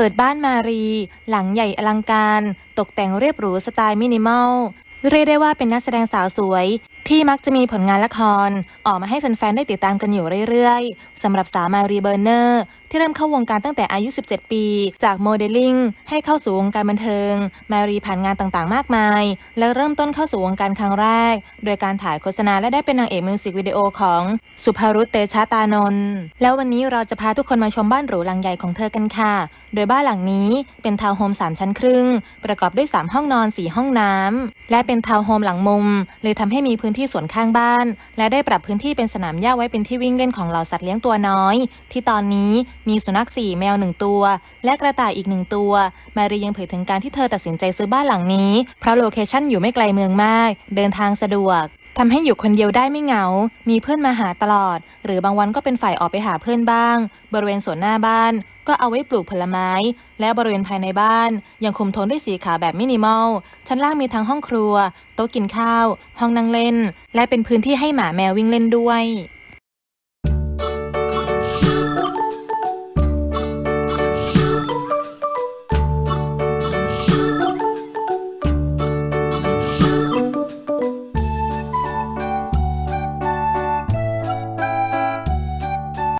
เปิดบ้านมารี หลังใหญ่อลังการ ตกแต่งเรียบหรูสไตล์มินิมอล เรียกได้ว่าเป็นนักแสดงสาวสวย ที่มักจะมีผลงานละคร ออกมาให้แฟนๆ ได้ติดตามกันอยู่เรื่อยๆ สำหรับสาวมารีเบอร์เนอร์ ที่เริ่มเข้าวงการตั้งแต่อายุ 17 ปี จากโมเดลลิ่งให้เข้าสู่วงการบันเทิง มารีผ่านงานต่างๆ มากมาย และเริ่มต้นเข้าสู่วงการครั้งแรก โดยการถ่ายโฆษณาและได้เป็นนางเอกมิวสิกวิดีโอของสุภรุตเตชะตานนท์แล้ววันนี้เราจะพาทุกคนมาชมบ้านหรูหลังใหญ่ของเธอกันค่ะ โดยบ้านหลังนี้เป็นทาวน์โฮม3 ชั้นครึ่ง ประกอบด้วย 3 ห้องนอน 4 ห้องน้ำและเป็นทาวน์โฮมหลังมุม เลยทำให้มีพื้นที่สวนข้างบ้าน และได้ปรับพื้นที่เป็นสนามหญ้าไว้เป็นที่วิ่งเล่นของเหล่าสัตว์เลี้ยงตัวน้อย ที่ตอนนี้มีสุนัขสี่แมวหนึ่งตัว และกระต่ายอีกหนึ่งตัว มารียังเผยถึงการที่เธอตัดสินใจซื้อบ้านหลังนี้ เพราะโลเคชั่นอยู่ไม่ไกลเมืองมาก เดินทางสะดวกทำให้อยู่คนเดียวได้ไม่เหงา มีเพื่อนมาหาตลอด หรือบางวันก็เป็นฝ่ายออกไปหาเพื่อนบ้าง บริเวณสวนหน้าบ้าน ก็เอาไว้ปลูกผลไม้ และบริเวณภายในบ้าน ยังคุมโทนด้วยสีขาวแบบมินิมอล ชั้นล่างมีทั้งห้องครัว โต๊ะกินข้าว ห้องนั่งเล่น และเป็นพื้นที่ให้หมาแมววิ่งเล่นด้วย